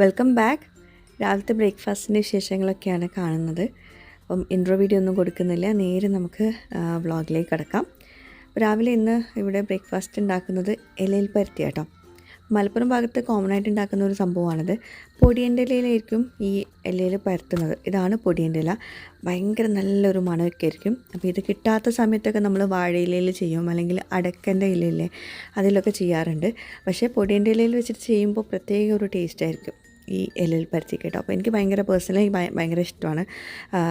Welcome back. രാവിലത്തെ ബ്രേക്ക്ഫാസ്റ്റിന്റെ വിശേഷങ്ങളൊക്കെയാണ് കാണുന്നത്. അപ്പം ഇൻട്രോ വീഡിയോ ഒന്നും കൊടുക്കുന്നില്ല. നേരെ നമുക്ക് വ്ളോഗിലേക്ക് കിടക്കാം. രാവിലെ ഇന്ന് ഇവിടെ ബ്രേക്ക്ഫാസ്റ്റ് ഉണ്ടാക്കുന്നത് ഇലയിൽ പരുത്തി കേട്ടോ മലപ്പുറം ഭാഗത്ത് കോമൺ ആയിട്ട് ഉണ്ടാക്കുന്ന ഒരു സംഭവമാണിത്. പൊടിയന്റെ ഇലയിലായിരിക്കും ഈ ഇലയിൽ പരത്തുന്നത്. ഇതാണ് പൊടിയന്റെ ഇല ഭയങ്കര നല്ലൊരു മണമൊക്കെ ആയിരിക്കും. അപ്പോൾ ഇത് കിട്ടാത്ത സമയത്തൊക്കെ നമ്മൾ വാഴയിലയിൽ ചെയ്യും. അല്ലെങ്കിൽ അടക്കന്റെ ഇലയിലെ അതിലൊക്കെ ചെയ്യാറുണ്ട്. പക്ഷേ പൊടിയന്റെ ഇലയിൽ വെച്ചിട്ട് ചെയ്യുമ്പോൾ പ്രത്യേക ഒരു ടേസ്റ്റ് ആയിരിക്കും. ഈ ഇലയിൽ പരത്തി കേട്ടോ അപ്പോൾ എനിക്ക് ഭയങ്കര പേഴ്സണലി ഭയങ്കര ഇഷ്ടമാണ്.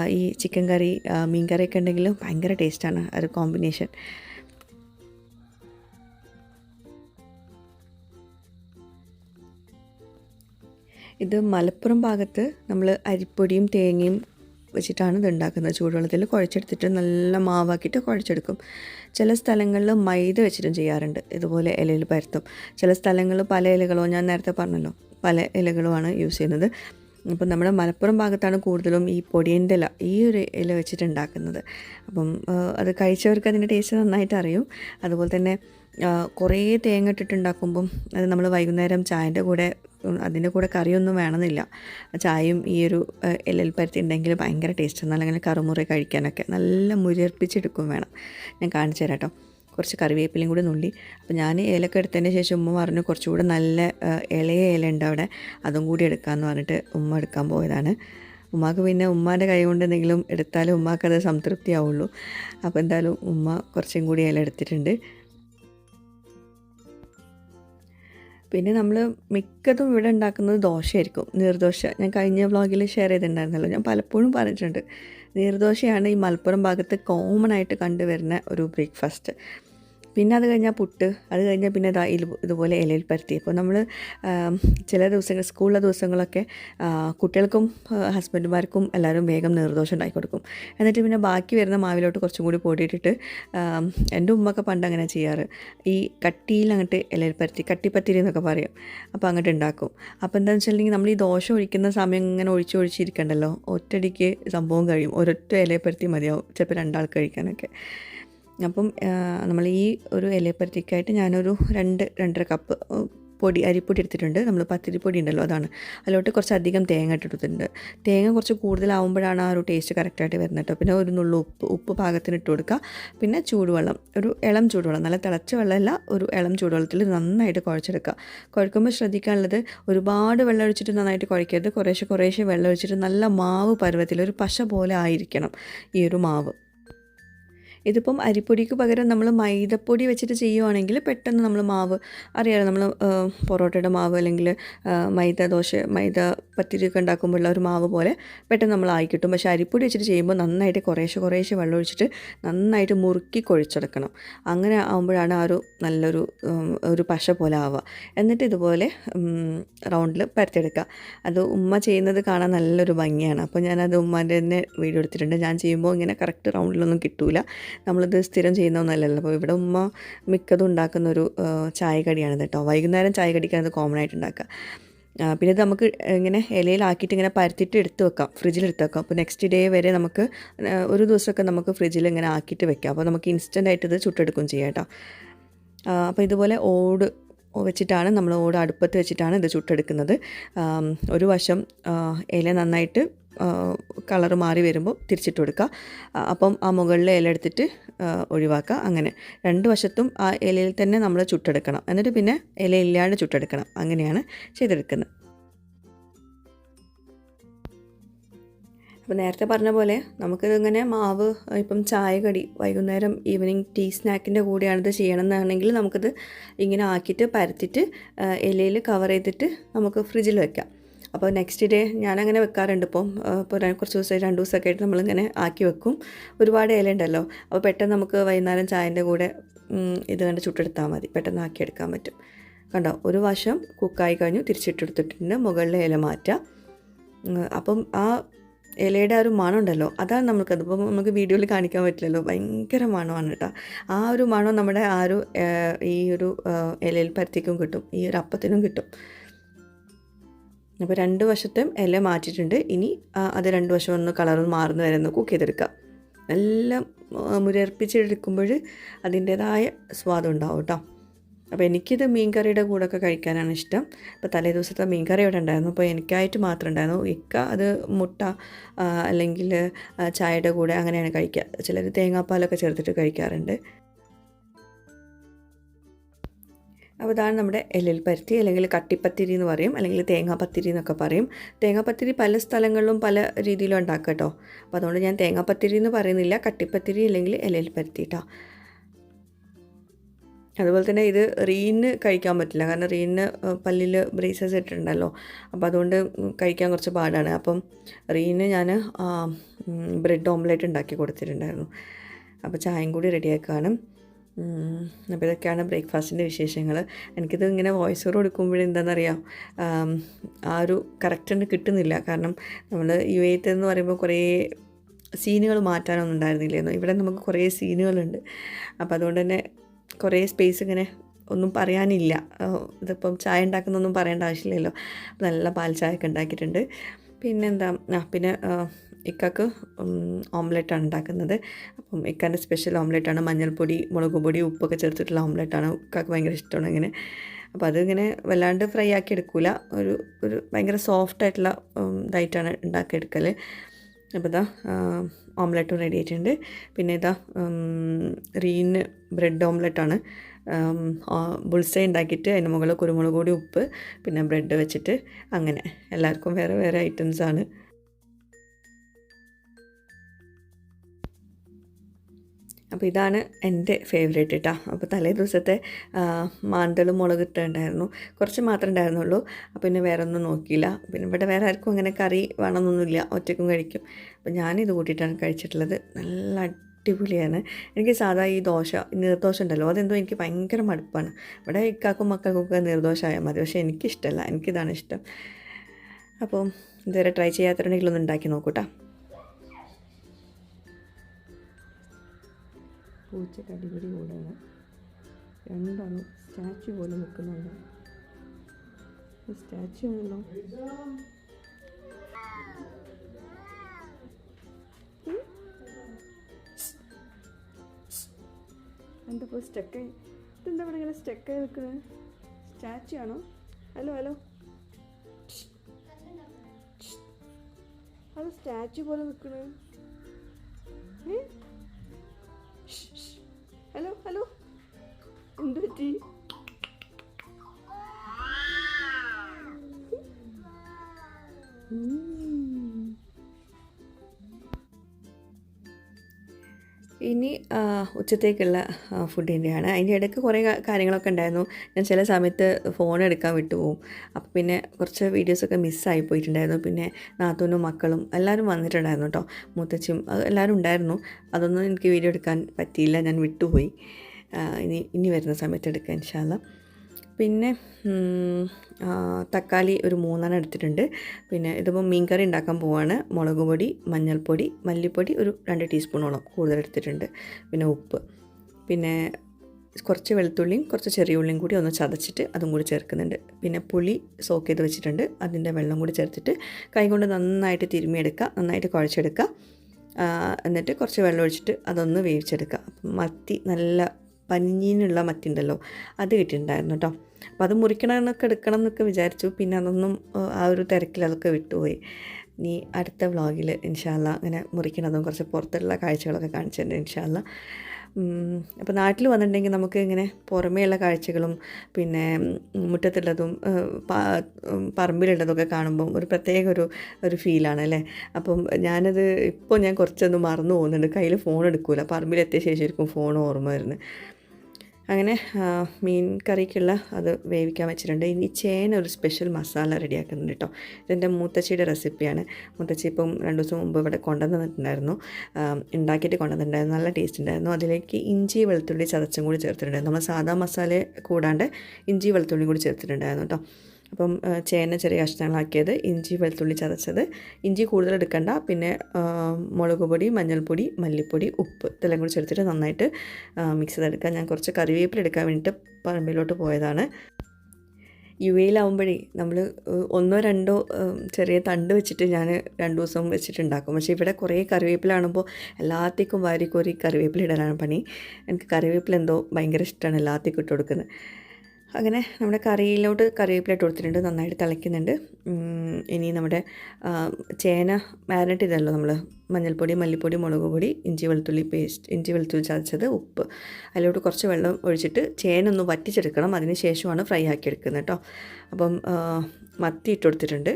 ഈ ചിക്കൻ കറി മീൻ കറിയൊക്കെ ഉണ്ടെങ്കിലും ഭയങ്കര ടേസ്റ്റാണ് ഒരു കോമ്പിനേഷൻ ഇത് മലപ്പുറം ഭാഗത്ത് നമ്മൾ അരിപ്പൊടിയും തേങ്ങയും വെച്ചിട്ടാണ് ഇത് ഉണ്ടാക്കുന്നത്. ചൂടുവെള്ളത്തിൽ കുഴച്ചെടുത്തിട്ട് നല്ല മാവാക്കിയിട്ട് കുഴച്ചെടുക്കും. ചില സ്ഥലങ്ങളിൽ മൈദ വെച്ചിട്ടും ചെയ്യാറുണ്ട്. ഇതുപോലെ ഇലയിൽ പരത്തും. ചില സ്ഥലങ്ങളിൽ പല ഇലകളോ ഞാൻ നേരത്തെ പറഞ്ഞല്ലോ. പല ഇലകളുമാണ് യൂസ് ചെയ്യുന്നത്. അപ്പം നമ്മുടെ മലപ്പുറം ഭാഗത്താണ് കൂടുതലും ഈ പൊടിയന്റെ ഇല ഈ ഒരു ഇല വെച്ചിട്ട് ഉണ്ടാക്കുന്നത് അപ്പം അത് കഴിച്ചവർക്ക് അതിന്റെ ടേസ്റ്റ് നന്നായിട്ട് അറിയും. അതുപോലെ തന്നെ കുറേ തേങ്ങ ഇട്ടിട്ടുണ്ടാക്കുമ്പം അത് നമ്മൾ വൈകുന്നേരം ചായന്റെ കൂടെ അതിന്റെ കൂടെ കറിയൊന്നും വേണമെന്നില്ല. ചായയും ഈ ഒരു ഇലയിൽ പരത്തി ഉണ്ടെങ്കിൽ ഭയങ്കര ടേസ്റ്റാണ് അല്ലെങ്കിൽ കറുമുറി കഴിക്കാനൊക്കെ നല്ല മുരർപ്പിച്ചെടുക്കും വേണം. ഞാൻ കാണിച്ചു തരാം കേട്ടോ. കുറച്ച് കറിവേപ്പിലയും കൂടി നുള്ളി. അപ്പോൾ ഞാൻ ഏലക്ക എടുത്തതിന് ശേഷം ഉമ്മ പറഞ്ഞു കുറച്ചുകൂടെ നല്ല ഇളയ ഏല ഉണ്ട് അവിടെ. അതും കൂടി എടുക്കാമെന്ന് പറഞ്ഞിട്ട് ഉമ്മ എടുക്കാൻ പോയതാണ്. ഉമ്മാക്ക് പിന്നെ ഉമ്മാന്റെ കൈ കൊണ്ട് എന്തെങ്കിലും എടുത്താലും ഉമ്മാക്കത് സംതൃപ്തി സംതൃപ്തിയാവുള്ളൂ അപ്പോൾ എന്തായാലും ഉമ്മ കുറച്ചും കൂടി ഇല എടുത്തിട്ടുണ്ട്. പിന്നെ നമ്മൾ മിക്കതും ഇവിടെ ഉണ്ടാക്കുന്നത് ദോശയായിരിക്കും. നീർദോശ. ഞാൻ കഴിഞ്ഞ വ്ളോഗിൽ ഷെയർ ചെയ്തിട്ടുണ്ടായിരുന്നല്ലോ. ഞാൻ പലപ്പോഴും പറഞ്ഞിട്ടുണ്ട്. നീർദോശയാണ് ഈ മലപ്പുറം ഭാഗത്ത് കോമൺ ആയിട്ട് കണ്ടുവരുന്ന ഒരു ബ്രേക്ക്ഫാസ്റ്റ് പിന്നെ അത് കഴിഞ്ഞാൽ പുട്ട് അത് കഴിഞ്ഞാൽ പിന്നെ ഇതുപോലെ ഇലയിൽ പരത്തി. അപ്പോൾ നമ്മൾ ചില ദിവസങ്ങൾ സ്കൂളിലെ ദിവസങ്ങളൊക്കെ കുട്ടികൾക്കും ഹസ്ബൻഡുമാർക്കും എല്ലാവരും വേഗം നിർദോഷം ഉണ്ടാക്കി കൊടുക്കും. എന്നിട്ട് പിന്നെ ബാക്കി വരുന്ന മാവിലോട്ട് കുറച്ചും കൂടി പൊടിയിട്ടിട്ട് എന്റെ ഉമ്മൊക്കെ പണ്ട് അങ്ങനെ ചെയ്യാറ്. ഈ കട്ടിയിൽ അങ്ങോട്ട് ഇലയിൽ പരത്തി കട്ടിപ്പത്തിരി എന്നൊക്കെ പറയും. അപ്പോൾ അങ്ങോട്ട് ഉണ്ടാക്കും. അപ്പോൾ എന്താണെന്ന് വെച്ചിട്ടുണ്ടെങ്കിൽ നമ്മൾ ഈ ദോശ ഒഴിക്കുന്ന സമയം ഇങ്ങനെ ഒഴിച്ച് ഒഴിച്ചിരിക്കണ്ടല്ലോ ഒറ്റടിക്ക് സംഭവം കഴിയും. ഒരൊറ്റ ഇലയിൽ പരത്തി മതിയാവും ചിലപ്പോൾ രണ്ടാൾക്ക് കഴിക്കാനൊക്കെ. അപ്പം നമ്മൾ ഈ ഒരു ഇലയപ്പരത്തിക്കായിട്ട് ഞാനൊരു രണ്ട് രണ്ടര കപ്പ് പൊടി അരിപ്പൊടി എടുത്തിട്ടുണ്ട്. നമ്മൾ പത്തിരിപ്പൊടി ഉണ്ടല്ലോ അതാണ്. അതിലോട്ട് കുറച്ച് അധികം തേങ്ങ ഇട്ടെടുത്തിട്ടുണ്ട് തേങ്ങ കുറച്ച് കൂടുതലാവുമ്പോഴാണ് ആ ഒരു ടേസ്റ്റ് കറക്റ്റായിട്ട് വരുന്നത് കേട്ടോ പിന്നെ ഒരു നുള്ളു ഉപ്പ് ഉപ്പ് പാകത്തിന് ഇട്ട് കൊടുക്കുക. പിന്നെ ചൂടുവെള്ളം ഒരു ഇളം ചൂടുവെള്ളം നല്ല തിളച്ച വെള്ളമല്ല ഒരു ഇളം ചൂടുവെള്ളത്തിൽ നന്നായിട്ട് കുഴച്ചെടുക്കുക. കുഴക്കുമ്പോൾ ശ്രദ്ധിക്കാനുള്ളത് ഒരുപാട് വെള്ളം ഒഴിച്ചിട്ട് നന്നായിട്ട് കുഴക്കരുത്. കുറേശ്ശെ കുറേശ്ശെ വെള്ളം ഒഴിച്ചിട്ട് നല്ല മാവ് പരുവത്തിൽ ഒരു പശ പോലെ ആയിരിക്കണം ഈ ഒരു മാവ്. ഇതിപ്പം അരിപ്പൊടിക്ക് പകരം നമ്മൾ മൈദപ്പൊടി വെച്ചിട്ട് ചെയ്യുവാണെങ്കിൽ പെട്ടെന്ന് നമ്മൾ മാവ് അറിയാലോ നമ്മൾ പൊറോട്ടയുടെ മാവ് അല്ലെങ്കിൽ മൈദ ദോശ മൈദ പത്തിരിയൊക്കെ ഉണ്ടാക്കുമ്പോഴുള്ള ഒരു മാവ് പോലെ പെട്ടെന്ന് നമ്മൾ ആയി കിട്ടും. പക്ഷേ അരിപ്പൊടി വെച്ചിട്ട് ചെയ്യുമ്പോൾ നന്നായിട്ട് കുറേശ്ശെ കുറേശ്ശെ വെള്ളം ഒഴിച്ചിട്ട് നന്നായിട്ട് മുറുക്കി കൊഴിച്ചെടുക്കണം. അങ്ങനെ ആകുമ്പോഴാണ് ആ ഒരു നല്ലൊരു ഒരു പശ പോലെ ആവുക. എന്നിട്ട് ഇതുപോലെ റൗണ്ടിൽ പരത്തിയെടുക്കുക. അത് ഉമ്മ ചെയ്യുന്നത് കാണാൻ നല്ലൊരു ഭംഗിയാണ്. അപ്പോൾ ഞാനത് ഉമ്മാന്റെ തന്നെ വീഡിയോ എടുത്തിട്ടുണ്ട്. ഞാൻ ചെയ്യുമ്പോൾ ഇങ്ങനെ കറക്റ്റ് റൗണ്ടിലൊന്നും കിട്ടൂല. നമ്മളിത് സ്ഥിരം ചെയ്യുന്ന ഒന്നല്ലല്ലോ. അപ്പോൾ ഇവിടെ ഉമ്മ മിക്കതും ഉണ്ടാക്കുന്ന ഒരു ചായ കടിയാണ് കേട്ടോ. വൈകുന്നേരം ചായ കടിക്കാനത് കോമൺ ആയിട്ട് ഉണ്ടാക്കുക. പിന്നെ ഇത് നമുക്ക് ഇങ്ങനെ ഇലയിലാക്കിയിട്ട് ഇങ്ങനെ പരത്തിയിട്ട് എടുത്ത് വെക്കാം. ഫ്രിഡ്ജിൽ എടുത്ത് വെക്കാം. അപ്പോൾ നെക്സ്റ്റ് ഡേ വരെ നമുക്ക് ഒരു ദിവസമൊക്കെ നമുക്ക് ഫ്രിഡ്ജിൽ ഇങ്ങനെ ആക്കിയിട്ട് വെക്കാം. അപ്പോൾ നമുക്ക് ഇൻസ്റ്റന്റ് ആയിട്ട് ഇത് ചുട്ടെടുക്കും ചെയ്യാം കേട്ടോ. അപ്പോൾ ഇതുപോലെ ഓട് വെച്ചിട്ടാണ് നമ്മൾ ഓട് അടുപ്പത്ത് വെച്ചിട്ടാണ് ഇത് ചുട്ടെടുക്കുന്നത്. ഒരു വശം ഇല നന്നായിട്ട് കളർ മാറി വരുമ്പോൾ തിരിച്ചിട്ട് കൊടുക്കുക. അപ്പം ആ മുകളിലെ ഇല എടുത്തിട്ട് ഒഴിവാക്കുക. അങ്ങനെ രണ്ട് വശത്തും ആ ഇലയിൽ തന്നെ നമ്മൾ ചുട്ടെടുക്കണം. എന്നിട്ട് പിന്നെ ഇല ഇല്ലാണ്ട് ചുട്ടെടുക്കണം. അങ്ങനെയാണ് ചെയ്തെടുക്കുന്നത്. അപ്പോൾ നേരത്തെ പറഞ്ഞ പോലെ നമുക്കിതിങ്ങനെ മാവ് ഇപ്പം ചായ കടി വൈകുന്നേരം ഈവനിങ് ടീ സ്നാക്കിന്റെ കൂടെയാണിത് ചെയ്യണമെന്നാണെങ്കിൽ നമുക്കിത് ഇങ്ങനെ ആക്കിയിട്ട് പരത്തിയിട്ട് ഇലയിൽ കവർ ചെയ്തിട്ട് നമുക്ക് ഫ്രിഡ്ജിൽ വെക്കാം. അപ്പോൾ നെക്സ്റ്റ് ഡേ ഞാനങ്ങനെ വെക്കാറുണ്ട്. ഇപ്പം ഇപ്പോൾ കുറച്ച് ദിവസമായി രണ്ട് ദിവസമൊക്കെ ആയിട്ട് നമ്മളിങ്ങനെ ആക്കി വെക്കും. ഒരുപാട് ഇല ഉണ്ടല്ലോ. അപ്പോൾ പെട്ടെന്ന് നമുക്ക് വൈകുന്നേരം ചായന്റെ കൂടെ ഇത് കണ്ട് ചുട്ടെടുത്താൽ മതി. പെട്ടെന്ന് ആക്കിയെടുക്കാൻ പറ്റും. കണ്ടോ? ഒരു വശം കുക്കായി കഴിഞ്ഞു തിരിച്ചിട്ടെടുത്തിട്ടുണ്ട് മുകളിലെ ഇല മാറ്റുക. അപ്പം ആ ഇലയുടെ ആ ഒരു മണമുണ്ടല്ലോ അതാണ് നമുക്കത് ഇപ്പം നമുക്ക് വീഡിയോയിൽ കാണിക്കാൻ പറ്റില്ലല്ലോ. ഭയങ്കര മണമാണ് കേട്ടോ. ആ ഒരു മണം നമ്മുടെ ആ ഒരു ഈ ഒരു ഇലയിൽ പരത്തിക്കും കിട്ടും. ഈ ഒരു അപ്പത്തിനും കിട്ടും. അപ്പോൾ രണ്ട് വശത്തും ഇല മാറ്റിയിട്ടുണ്ട്. ഇനി അത് രണ്ട് വശം ഒന്ന് കളർ മാറുന്ന വരെ ഒന്ന് കുക്ക് ചെയ്തെടുക്കുക നല്ല മുരർപ്പിച്ചെടുക്കുമ്പോൾ അതിന്റേതായ സ്വാദം ഉണ്ടാവും കേട്ടോ അപ്പോൾ എനിക്കിത് മീൻകറിയുടെ കൂടെ കൂടെയൊക്കെ കഴിക്കാനാണ് ഇഷ്ടം. അപ്പോൾ തലേ ദിവസത്തെ മീൻ കറി ഇവിടെ ഉണ്ടായിരുന്നു. അപ്പോൾ എനിക്കായിട്ട് മാത്രം ഉണ്ടായിരുന്നു. ഇക്ക അത് മുട്ട അല്ലെങ്കിൽ ചായയുടെ കൂടെ അങ്ങനെയാണ് കഴിക്കുക ചിലർ തേങ്ങാപ്പാലൊക്കെ ചേർത്തിട്ട് കഴിക്കാറുണ്ട്. അപ്പോൾ ഇതാണ് നമ്മുടെ എല്ലിൽ പരുത്തി അല്ലെങ്കിൽ കട്ടിപ്പത്തിരി എന്ന് പറയും അല്ലെങ്കിൽ തേങ്ങാപ്പത്തിരി എന്നൊക്കെ പറയും. തേങ്ങാപ്പത്തിരി പല സ്ഥലങ്ങളിലും പല രീതിയിലും ഉണ്ടാക്കുക കേട്ടോ. അപ്പോൾ അതുകൊണ്ട് ഞാൻ തേങ്ങാപ്പത്തിരി എന്ന് പറയുന്നില്ല കട്ടിപ്പത്തിരി അല്ലെങ്കിൽ എല്ലിൽ പരുത്തി കേട്ടോ അതുപോലെ തന്നെ ഇത് റീന് കഴിക്കാൻ പറ്റില്ല കാരണം റീന്ന് പല്ലിൽ ബ്രേസസ് ഇട്ടിട്ടുണ്ടല്ലോ. അപ്പോൾ അതുകൊണ്ട് കഴിക്കാൻ കുറച്ച് പാടാണ്. അപ്പം റീന് ഞാൻ ബ്രെഡ് ഓംലെറ്റ് ഉണ്ടാക്കി കൊടുത്തിട്ടുണ്ടായിരുന്നു. അപ്പോൾ ചായയും കൂടി റെഡിയാക്കുകയാണ് അപ്പോൾ ഇതൊക്കെയാണ് ബ്രേക്ക്ഫാസ്റ്റിന്റെ വിശേഷങ്ങൾ. എനിക്കിത് ഇങ്ങനെ വോയിസ് ഓവർ കൊടുക്കുമ്പോഴും എന്താണെന്നറിയാം? ആം, ഒരു കറക്റ്റ് കിട്ടുന്നില്ല. കാരണം നമ്മൾ യു എന്ന് പറയുമ്പോൾ കുറേ സീനുകൾ മാറ്റാനൊന്നും ഉണ്ടായിരുന്നില്ലായിരുന്നു ഇവിടെ നമുക്ക് കുറേ സീനുകളുണ്ട്. അപ്പോൾ അതുകൊണ്ട് തന്നെ കുറേ സ്പേസ് ഇങ്ങനെ ഒന്നും പറയാനില്ല. ഇതിപ്പം ചായ ഉണ്ടാക്കുന്നൊന്നും പറയേണ്ട ആവശ്യമില്ലല്ലോ. നല്ല പാൽ ചായ ഒക്കെ ഉണ്ടാക്കിയിട്ടുണ്ട്. പിന്നെന്താ? പിന്നെ ഇക്കക്ക് ഓംലെറ്റാണ് ഉണ്ടാക്കുന്നത്. അപ്പം ഇക്കാന്റെ സ്പെഷ്യൽ ഓംലെറ്റാണ്. മഞ്ഞൾപ്പൊടി മുളക് പൊടി ഉപ്പൊക്കെ ചേർത്തിട്ടുള്ള ഓംലെറ്റാണ് ഇക്കാക്ക് ഭയങ്കര ഇഷ്ടമാണ് ഇങ്ങനെ. അപ്പോൾ അതിങ്ങനെ വല്ലാണ്ട് ഫ്രൈ ആക്കി എടുക്കില്ല ഒരു ഒരു ഭയങ്കര സോഫ്റ്റ് ആയിട്ടുള്ള ഉം, ഇതായിട്ടാണ് ഉണ്ടാക്കിയെടുക്കൽ അപ്പോൾ ഇതാ ഓംലെറ്റും റെഡി ആയിട്ടുണ്ട്. പിന്നെ ഇതാ റീന് ബ്രെഡ് ഓംലെറ്റാണ്. ബുൾസൈ ഉണ്ടാക്കിയിട്ട് അതിന് മുകളിൽ കുരുമുളക് കൂടി ഉപ്പ് പിന്നെ ബ്രെഡ് വെച്ചിട്ട് അങ്ങനെ. എല്ലാവർക്കും വേറെ വേറെ ഐറ്റംസാണ് അപ്പോൾ ഇതാണ് എന്റെ ഫേവറേറ്റ് കേട്ടോ അപ്പോൾ തലേ ദിവസത്തെ മാന്തളും മുളക് ഇട്ടുണ്ടായിരുന്നു കുറച്ച് മാത്രമേ ഉണ്ടായിരുന്നുള്ളൂ. അപ്പോൾ പിന്നെ വേറെ ഒന്നും നോക്കിയില്ല. പിന്നെ ഇവിടെ വേറെ ആർക്കും അങ്ങനെ കറി വേണമെന്നൊന്നുമില്ല. ഒറ്റയ്ക്കും കഴിക്കും. അപ്പോൾ ഞാനിത് കൂട്ടിയിട്ടാണ് കഴിച്ചിട്ടുള്ളത്. നല്ല അടിപൊളിയാണ്. എനിക്ക് സാധാ ഈ ദോശ നീർദോശ ഉണ്ടല്ലോ. അതെന്തോ എനിക്ക് ഭയങ്കര മടുപ്പാണ്. ഇവിടെ ഇക്കാക്കും മക്കൾക്കൊക്കെ നീർദോശ ആയാൽ മതി. പക്ഷേ എനിക്കിഷ്ടമല്ല. എനിക്കിതാണ് ഇഷ്ടം. അപ്പോൾ ഇതുവരെ ട്രൈ ചെയ്യാത്തവരുണ്ടെങ്കിൽ ഒന്ന് ഉണ്ടാക്കി നോക്കൂട്ടാ പൂച്ചക്ക് അടിപൊളി കൂടെയാണ് രണ്ടാളും സ്റ്റാച്ചു പോലെ നിൽക്കുന്നുണ്ട് സ്റ്റാച്ചു ആണല്ലോ? എന്താ ഇപ്പോൾ സ്റ്റക്കായി ഇതെന്താ ഇവിടെ ഇങ്ങനെ സ്റ്റക്കായി നിൽക്കുന്നത് സ്റ്റാച്ചു ആണോ? Hello hello. അത് സ്റ്റാച്ചു പോലെ നിൽക്കുന്നത് ഏ? ഹലോ ഹലോ എന്ത് പറ്റി ഉച്ചത്തേക്കുള്ള ഫുഡിന്റെയാണ് അതിന്റെ ഇടയ്ക്ക് കുറേ കാര്യങ്ങളൊക്കെ ഉണ്ടായിരുന്നു. ഞാൻ ചില സമയത്ത് ഫോൺ എടുക്കാൻ വിട്ടുപോകും അപ്പോൾ പിന്നെ കുറച്ച് വീഡിയോസൊക്കെ മിസ്സായി പോയിട്ടുണ്ടായിരുന്നു. പിന്നെ നാത്തൂനും മക്കളും എല്ലാവരും വന്നിട്ടുണ്ടായിരുന്നു കേട്ടോ മുത്തച്ഛും എല്ലാവരും ഉണ്ടായിരുന്നു. അതൊന്നും എനിക്ക് വീഡിയോ എടുക്കാൻ പറ്റിയില്ല. ഞാൻ വിട്ടുപോയി. ഇനി ഇനി വരുന്ന സമയത്ത് എടുക്കാൻ ഇൻഷാല്ല പിന്നെ തക്കാളി ഒരു മൂന്നെണ്ണം എടുത്തിട്ടുണ്ട്. പിന്നെ ഇതിപ്പോൾ മീൻ കറി ഉണ്ടാക്കാൻ പോവാണ്. മുളക് പൊടി മഞ്ഞൾപ്പൊടി മല്ലിപ്പൊടി ഒരു രണ്ട് ടീസ്പൂണോളം കൂടുതൽ എടുത്തിട്ടുണ്ട്. പിന്നെ ഉപ്പ്. പിന്നെ കുറച്ച് വെളുത്തുള്ളിയും കുറച്ച് ചെറിയ ഉള്ളിയും കൂടി ഒന്ന് ചതച്ചിട്ട് അതും കൂടി ചേർക്കുന്നുണ്ട്. പിന്നെ പുളി സോക്ക് ചെയ്ത് വെച്ചിട്ടുണ്ട്. അതിന്റെ വെള്ളം കൂടി ചേർത്തിട്ട് കൈകൊണ്ട് നന്നായിട്ട് തിരുമ്മിയെടുക്കുക. നന്നായിട്ട് കുഴച്ചെടുക്കുക. എന്നിട്ട് കുറച്ച് വെള്ളം ഒഴിച്ചിട്ട് അതൊന്ന് വേവിച്ചെടുക്കുക. മത്തി നല്ല പഞ്ഞീനുള്ള മറ്റുണ്ടല്ലോ അത് കിട്ടിയിട്ടുണ്ടായിരുന്നു കേട്ടോ അപ്പോൾ അത് മുറിക്കണമെന്നൊക്കെ എടുക്കണം എന്നൊക്കെ വിചാരിച്ചു. പിന്നെ അതൊന്നും ആ, ഒരു തിരക്കിൽ അതൊക്കെ വിട്ടുപോയി. ഇനി അടുത്ത വ്ളോഗിൽ ഇൻഷാല്ല അങ്ങനെ മുറിക്കണതും കുറച്ച് പുറത്തുള്ള കാഴ്ചകളൊക്കെ കാണിച്ചിട്ടുണ്ട് ഇൻഷാല്ല അപ്പോൾ നാട്ടിൽ വന്നിട്ടുണ്ടെങ്കിൽ നമുക്ക് ഇങ്ങനെ പുറമേയുള്ള കാഴ്ചകളും പിന്നെ മുറ്റത്തുള്ളതും പറമ്പിലുള്ളതൊക്കെ കാണുമ്പം ഒരു പ്രത്യേക ഒരു ഒരു ഫീലാണ് അല്ലേ? അപ്പം ഞാനത് ഇപ്പോൾ ഞാൻ കുറച്ചൊന്ന് മറന്നു പോകുന്നുണ്ട്. കയ്യിൽ ഫോൺ എടുക്കൂല. പറമ്പിലെത്തിയ ശേഷമായിരിക്കും ഫോൺ ഓർമ്മ വരുന്നത്. അങ്ങനെ മീൻ കറിക്കുള്ള അത് വേവിക്കാൻ വെച്ചിട്ടുണ്ട്. ഇനി ചേന ഒരു സ്പെഷ്യൽ മസാല റെഡിയാക്കുന്നുണ്ട് കേട്ടോ. ഇതെന്റെ മൂത്തച്ചിയുടെ റെസിപ്പിയാണ് മൂത്തച്ചി ഇപ്പം രണ്ട് ദിവസം മുമ്പ് ഇവിടെ കൊണ്ടുവന്നിട്ടുണ്ടായിരുന്നു. ഉണ്ടാക്കിയിട്ട് കൊണ്ടുവന്നിട്ടുണ്ടായിരുന്നു. നല്ല ടേസ്റ്റ് ഉണ്ടായിരുന്നു. അതിലേക്ക് ഇഞ്ചി വെളുത്തുള്ളി ചതച്ചും കൂടി ചേർത്തിട്ടുണ്ടായിരുന്നു. നമ്മൾ സാധാ മസാല കൂടാണ്ട് ഇഞ്ചി വെളുത്തുള്ളി കൂടി ചേർത്തിട്ടുണ്ടായിരുന്നു കേട്ടോ. അപ്പം ചേന ചെറിയ കഷ്ണങ്ങളാക്കിയത് ഇഞ്ചി വെളുത്തുള്ളി ചതച്ചത്. ഇഞ്ചി കൂടുതൽ എടുക്കണ്ട. പിന്നെ മുളക് പൊടി മഞ്ഞൾപ്പൊടി മല്ലിപ്പൊടി ഉപ്പ് ഇതെല്ലാം കൂടി ചേർത്തിട്ട് നന്നായിട്ട് മിക്സ് ചെയ്തെടുക്കുക ഞാൻ കുറച്ച് കറിവേപ്പില എടുക്കാൻ വേണ്ടിയിട്ട് പറമ്പിലോട്ട് പോയതാണ്. യു എയിലാവുമ്പോഴേ നമ്മൾ ഒന്നോ രണ്ടോ ചെറിയ തണ്ട് വെച്ചിട്ട് ഞാൻ രണ്ട് ദിവസം വെച്ചിട്ടുണ്ടാക്കും. പക്ഷേ ഇവിടെ കുറേ കറിവേപ്പില കാണുമ്പോൾ എല്ലാത്തേക്കും വാരിക്കോരി കറിവേപ്പില ഇടാനാണ് പണി. എനിക്ക് കറിവേപ്പില എന്തോ ഭയങ്കര ഇഷ്ടമാണ് എല്ലാത്തേക്കും ഇട്ട് കൊടുക്കുന്നത്. അങ്ങനെ നമ്മുടെ കറിയിലോട്ട് കറിവേപ്പില ഇട്ട് കൊടുത്തിട്ടുണ്ട് നന്നായിട്ട് തിളയ്ക്കുന്നുണ്ട്. ഇനി നമ്മുടെ ചേന മാരിനേറ്റ് ചെയ്തല്ലോ നമ്മൾ മഞ്ഞൾപ്പൊടി മല്ലിപ്പൊടി മുളക് പൊടി ഇഞ്ചി വെളുത്തുള്ളി പേസ്റ്റ് ഇഞ്ചി വെളുത്തുള്ളി ചതച്ചത് ഉപ്പ്. അതിലോട്ട് കുറച്ച് വെള്ളം ഒഴിച്ചിട്ട് ചേന ഒന്ന് വറ്റിച്ചെടുക്കണം അതിന് ശേഷമാണ് ഫ്രൈ ആക്കി എടുക്കുന്നത് കേട്ടോ അപ്പം മത്തി ഇട്ട് കൊടുത്തിട്ടുണ്ട്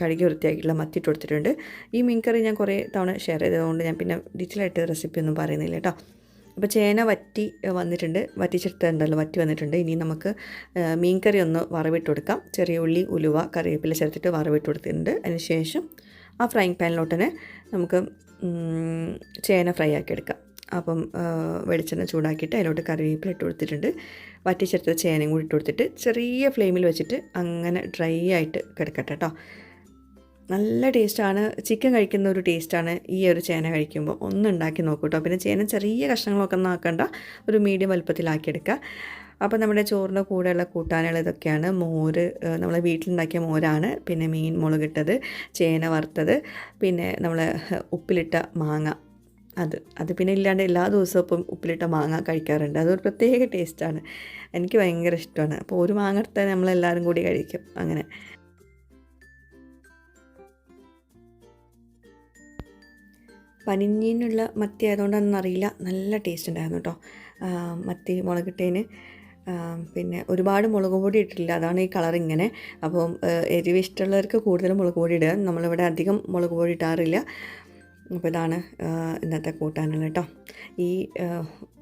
കഴുകി വൃത്തിയാക്കിയിട്ടുള്ള മത്തി ഇട്ട് കൊടുത്തിട്ടുണ്ട്. ഈ മീൻ കറി ഞാൻ കുറേ തവണ ഷെയർ ചെയ്തതുകൊണ്ട് ഞാൻ പിന്നെ ഡീറ്റെയിൽ ആയിട്ട് റെസിപ്പി ഒന്നും പറയുന്നില്ല കേട്ടോ അപ്പോൾ ചേന വറ്റി വന്നിട്ടുണ്ട്. വറ്റിച്ചെടുത്തുണ്ടല്ലോ വറ്റി വന്നിട്ടുണ്ട്. ഇനി നമുക്ക് മീൻകറി മീൻ കറി ഒന്ന് വറവിട്ട് കൊടുക്കാം. ചെറിയ ഉള്ളി ഉലുവ കറിവേപ്പില ചേർത്തിട്ട് വറവിട്ട് കൊടുത്തിട്ടുണ്ട്. അതിന് ശേഷം ആ ഫ്രൈങ് പാനിലോട്ട് തന്നെ നമുക്ക് ചേന ഫ്രൈ ആക്കി എടുക്കാം. അപ്പം വെളിച്ചെണ്ണ ചൂടാക്കിയിട്ട് അതിലോട്ട് കറിവേപ്പില ഇട്ട് കൊടുത്തിട്ടുണ്ട്. വറ്റിച്ചെടുത്ത ചേനയും കൂടി ഇട്ട് കൊടുത്തിട്ട് ചെറിയ ഫ്ലെയിമിൽ വെച്ചിട്ട് അങ്ങനെ ഡ്രൈ ആയിട്ട് കിടക്കട്ടെ കേട്ടോ നല്ല ടേസ്റ്റാണ്. ചിക്കൻ കഴിക്കുന്ന ഒരു ടേസ്റ്റാണ് ഈ ഒരു ചേന കഴിക്കുമ്പോൾ. ഒന്ന് ഉണ്ടാക്കി നോക്കൂ കേട്ടോ പിന്നെ ചേന ചെറിയ കഷ്ണങ്ങളൊക്കെ ഒന്നും ആക്കണ്ട. ഒരു മീഡിയം വലുപ്പത്തിലാക്കിയെടുക്കുക. അപ്പോൾ നമ്മുടെ ചോറിന്റെ കൂടെയുള്ള കൂട്ടാനുകൾ ഇതൊക്കെയാണ്. മോര് നമ്മളെ വീട്ടിലുണ്ടാക്കിയ മോരാണ്. പിന്നെ മീൻ മുളകിട്ടത് ചേന വറുത്തത് പിന്നെ നമ്മൾ ഉപ്പിലിട്ട മാങ്ങ. അത് അത് പിന്നെ ഇല്ലാണ്ട് എല്ലാ ദിവസവും ഇപ്പം ഉപ്പിലിട്ട മാങ്ങ കഴിക്കാറുണ്ട്. അതൊരു പ്രത്യേക ടേസ്റ്റാണ്. എനിക്ക് ഭയങ്കര ഇഷ്ടമാണ്. അപ്പോൾ ഒരു മാങ്ങ എടുത്താൽ നമ്മളെല്ലാവരും കൂടി കഴിക്കും. അങ്ങനെ. പനിഞ്ഞീനുള്ള മത്തി ആയതുകൊണ്ടാണെന്ന് അറിയില്ല. നല്ല ടേസ്റ്റ് ഉണ്ടായിരുന്നു കേട്ടോ മത്തി മുളകിട്ടേന്. പിന്നെ ഒരുപാട് മുളക് പൊടി ഇട്ടിട്ടില്ല. അതാണ് ഈ കളർ ഇങ്ങനെ. അപ്പം ആ, എരിവ് ഇഷ്ടമുള്ളവർക്ക് കൂടുതൽ മുളക് പൊടി ഇടുക. നമ്മളിവിടെ അധികം മുളക് പൊടി ഇടാറില്ല. അപ്പോൾ ഇതാണ് ഇന്നത്തെ കൂട്ടാനുള്ള കേട്ടോ ഈ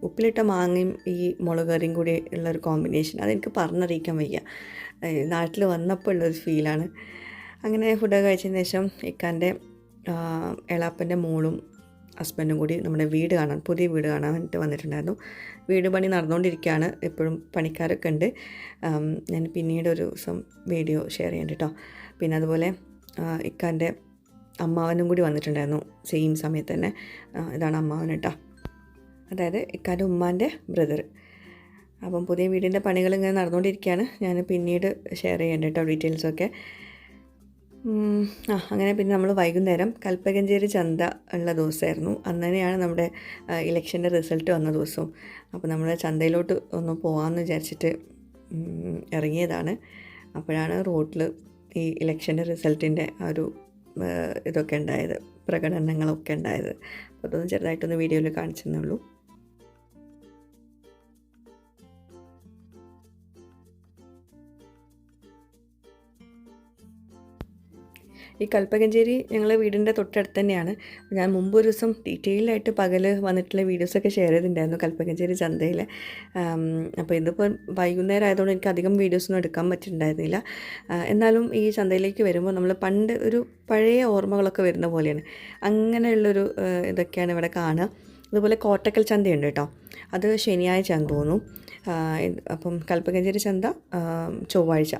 ഉപ്പിലിട്ട മാങ്ങയും ഈ മുളക് കറിയും കൂടി ഉള്ളൊരു കോമ്പിനേഷൻ അതെനിക്ക് പറഞ്ഞറിയിക്കാൻ വയ്യ. നാട്ടിൽ വന്നപ്പോൾ ഉള്ളൊരു ഫീലാണ് അങ്ങനെ ഫുഡൊക്കെ കഴിച്ചതിന് ശേഷം ഇക്കാന്റെ എളാപ്പന്റെ മോളും ഹസ്ബൻഡും കൂടി നമ്മുടെ വീട് കാണാൻ പുതിയ വീട് കാണാൻ വേണ്ടിയിട്ട് വന്നിട്ടുണ്ടായിരുന്നു. വീട് പണി നടന്നുകൊണ്ടിരിക്കുകയാണ്. എപ്പോഴും പണിക്കാരൊക്കെ ഉണ്ട്. ഞാൻ പിന്നീട് ഒരു ദിവസം വീഡിയോ ഷെയർ ചെയ്യാൻ കേട്ടോ. പിന്നെ അതുപോലെ ഇക്കാന്റെ അമ്മാവനും കൂടി വന്നിട്ടുണ്ടായിരുന്നു. സെയിം സമയത്ത് തന്നെ. ഇതാണ് അമ്മാവൻ കേട്ടോ. അതായത് ഇക്കാന്റെ ഉമ്മാന്റെ ബ്രദർ അപ്പം പുതിയ വീടിന്റെ പണികൾ ഇങ്ങനെ നടന്നുകൊണ്ടിരിക്കുകയാണ്. ഞാൻ പിന്നീട് ഷെയർ ചെയ്യേണ്ട കേട്ടോ ഡീറ്റെയിൽസൊക്കെ ആ അങ്ങനെ പിന്നെ നമ്മൾ വൈകുന്നേരം കൽപ്പകഞ്ചേരി ചന്ത ഉള്ള ദിവസമായിരുന്നു. അന്ന് തന്നെയാണ് നമ്മുടെ ഇലക്ഷന്റെ റിസൾട്ട് വന്ന ദിവസവും അപ്പോൾ നമ്മൾ ചന്തയിലോട്ട് ഒന്ന് പോകാമെന്ന് വിചാരിച്ചിട്ട് ഇറങ്ങിയതാണ്. അപ്പോഴാണ് റോട്ടിൽ ഈ ഇലക്ഷന്റെ റിസൾട്ടിന്റെ ആ ഒരു ഇതൊക്കെ ഉണ്ടായത് പ്രകടനങ്ങളൊക്കെ ഉണ്ടായത്. അപ്പോൾ അതൊന്ന് ചെറുതായിട്ടൊന്ന് വീഡിയോയിൽ കാണിച്ചെന്നേ ഈ കൽപ്പകഞ്ചേരി ഞങ്ങളെ വീടിന്റെ തൊട്ടടുത്ത് തന്നെയാണ്. ഞാൻ മുമ്പ് ഒരു ദിവസം ഡീറ്റെയിൽ ആയിട്ട് പകൽ വന്നിട്ടുള്ള വീഡിയോസൊക്കെ ഷെയർ ചെയ്തിട്ടുണ്ടായിരുന്നു കൽപ്പകഞ്ചേരി ചന്തയിൽ അപ്പോൾ ഇതിപ്പോൾ വൈകുന്നേരം ആയതുകൊണ്ട് എനിക്ക് അധികം വീഡിയോസൊന്നും എടുക്കാൻ പറ്റിയിട്ടുണ്ടായിരുന്നില്ല എന്നാലും ഈ ചന്തയിലേക്ക് വരുമ്പോൾ നമ്മൾ പണ്ട് ഒരു പഴയ ഓർമ്മകളൊക്കെ വരുന്ന പോലെയാണ്. അങ്ങനെയുള്ളൊരു ഇതൊക്കെയാണ് ഇവിടെ കാണുക. അതുപോലെ കോട്ടക്കൽ ചന്തയുണ്ട് കേട്ടോ. അത് ശനിയാഴ്ച തോന്നുന്നു. അപ്പം കൽപ്പകഞ്ചേരി ചന്ത ചൊവ്വാഴ്ച.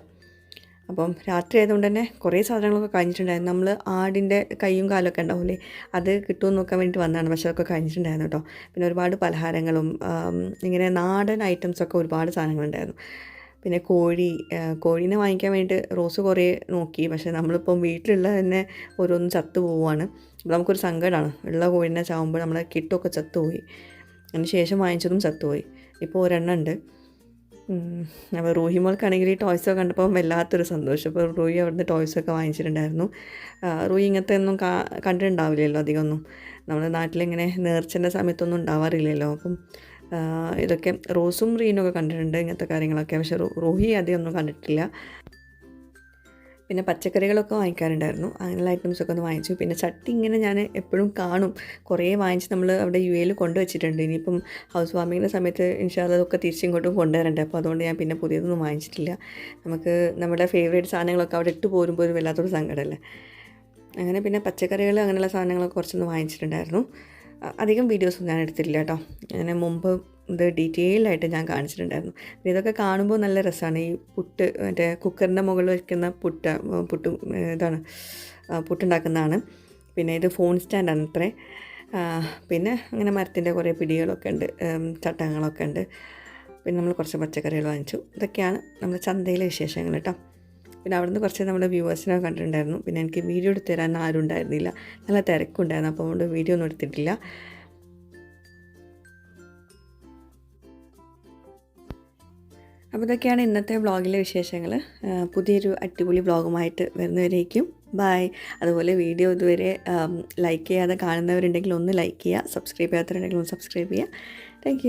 അപ്പം രാത്രി ആയതുകൊണ്ട് തന്നെ കുറേ സാധനങ്ങളൊക്കെ കഴിഞ്ഞിട്ടുണ്ടായിരുന്നു. നമ്മൾ ആടിന്റെ കൈയും കാലൊക്കെ ഉണ്ടാവില്ലേ അത് കിട്ടുമെന്ന് നോക്കാൻ വേണ്ടി വന്നതാണ്. പക്ഷേ അതൊക്കെ കഴിഞ്ഞിട്ടുണ്ടായിരുന്നു കേട്ടോ. പിന്നെ ഒരുപാട് പലഹാരങ്ങളും ഇങ്ങനെ നാടൻ ഐറ്റംസൊക്കെ ഒരുപാട് സാധനങ്ങളുണ്ടായിരുന്നു. പിന്നെ കോഴി കോഴീനെ വാങ്ങിക്കാൻ വേണ്ടിയിട്ട് റോസ് കുറേ നോക്കി. പക്ഷേ നമ്മളിപ്പം വീട്ടിലുള്ള തന്നെ ഓരോന്നും ചത്തു പോവുകയാണ്. അപ്പോൾ നമുക്കൊരു സങ്കടമാണ് ഉള്ള കോഴീനെ ചാവുമ്പോൾ നമ്മളെ കിട്ടൊക്കെ ചത്തുപോയി. അതിന് ശേഷം വാങ്ങിച്ചതും ചത്തുപോയി. ഇപ്പോൾ ഒരെണ്ണം ഉണ്ട്. അപ്പോൾ റൂഹി മോൾക്കാണെങ്കിൽ ഈ ടോയ്സൊക്കെ കണ്ടപ്പോൾ വല്ലാത്തൊരു സന്തോഷം. അപ്പോൾ റൂഹി അവിടുന്ന് ടോയ്സൊക്കെ വാങ്ങിച്ചിട്ടുണ്ടായിരുന്നു. റോഹി ഇങ്ങനത്തെ ഒന്നും കണ്ടിട്ടുണ്ടാവില്ലല്ലോ അധികമൊന്നും. നമ്മുടെ നാട്ടിലിങ്ങനെ നേർച്ചന്റെ സമയത്തൊന്നും ഉണ്ടാവാറില്ലല്ലോ. അപ്പം ഇതൊക്കെ റോസും റീനൊക്കെ കണ്ടിട്ടുണ്ട് ഇങ്ങനത്തെ കാര്യങ്ങളൊക്കെ. പക്ഷേ റോഹി റൂഹി അധികമൊന്നും കണ്ടിട്ടില്ല. പിന്നെ പച്ചക്കറികളൊക്കെ വാങ്ങിക്കാറുണ്ടായിരുന്നു. അങ്ങനെയുള്ള ഐറ്റംസൊക്കെ ഒന്ന് വാങ്ങിച്ചു. പിന്നെ ചട്ടി ഇങ്ങനെ ഞാൻ എപ്പോഴും കാണും. കുറേ വാങ്ങിച്ച് നമ്മൾ അവിടെ യു എയിൽ കൊണ്ടുവച്ചിട്ടുണ്ട് ഇനിയിപ്പം ഹൗസ് വാമിങ്ങിന്റെ സമയത്ത് ഇൻഷാല്ല അതൊക്കെ തിരിച്ചിങ്ങോട്ടും കൊണ്ടുവരണ്ടേ? അപ്പോൾ അതുകൊണ്ട് ഞാൻ പിന്നെ പുതിയതൊന്നും വാങ്ങിച്ചിട്ടില്ല. നമുക്ക് നമ്മുടെ ഫേവറേറ്റ് സാധനങ്ങളൊക്കെ അവിടെ ഇട്ട് പോരുമ്പോൾ ഒരു വല്ലാത്തൊരു സങ്കടമല്ലേ അങ്ങനെ പിന്നെ പച്ചക്കറികൾ അങ്ങനെയുള്ള സാധനങ്ങളൊക്കെ കുറച്ചൊന്ന് വാങ്ങിച്ചിട്ടുണ്ടായിരുന്നു. അധികം വീഡിയോസൊന്നും ഞാൻ എടുത്തിട്ടില്ല കേട്ടോ. അങ്ങനെ മുമ്പ് ഇത് ഡീറ്റെയിൽ ആയിട്ട് ഞാൻ കാണിച്ചിട്ടുണ്ടായിരുന്നു. ഇതൊക്കെ കാണുമ്പോൾ നല്ല രസമാണ്. ഈ പുട്ട് മറ്റേ കുക്കറിന്റെ മുകളിൽ വയ്ക്കുന്ന പുട്ട് പുട്ട് ഇതാണ് പുട്ടുണ്ടാക്കുന്നതാണ്. പിന്നെ ഇത് ഫോൺ സ്റ്റാൻഡാണ് അത്രേ പിന്നെ അങ്ങനെ മരത്തിന്റെ കുറേ പിടികളൊക്കെ ഉണ്ട് ചട്ടങ്ങളൊക്കെ ഉണ്ട്. പിന്നെ നമ്മൾ കുറച്ച് പച്ചക്കറികൾ വാങ്ങിച്ചു. ഇതൊക്കെയാണ് നമ്മുടെ ചന്തയിലെ വിശേഷങ്ങൾ കേട്ടോ. പിന്നെ അവിടുന്ന് കുറച്ച് നമ്മുടെ വ്യൂവേഴ്സിനെ കണ്ടിട്ടുണ്ടായിരുന്നു. പിന്നെ എനിക്ക് വീഡിയോ എടുത്ത് തരാൻ ആരും ഉണ്ടായിരുന്നില്ല. നല്ല തിരക്കുണ്ടായിരുന്നു. അപ്പോൾ അതുകൊണ്ട് വീഡിയോ ഒന്നും എടുത്തിട്ടില്ല. അപ്പോൾ ഇതൊക്കെയാണ് ഇന്നത്തെ വ്ളോഗിലെ വിശേഷങ്ങൾ. പുതിയൊരു അടിപൊളി വ്ളോഗുമായിട്ട് വരുന്നവരേക്കും ബൈ. അതുപോലെ വീഡിയോ ഇതുവരെ ലൈക്ക് ചെയ്യാതെ കാണുന്നവരുണ്ടെങ്കിൽ ഒന്ന് ലൈക്ക് ചെയ്യുക സബ്സ്ക്രൈബ് ചെയ്യാത്തവരുണ്ടെങ്കിൽ ഒന്ന് സബ്സ്ക്രൈബ് ചെയ്യുക. താങ്ക്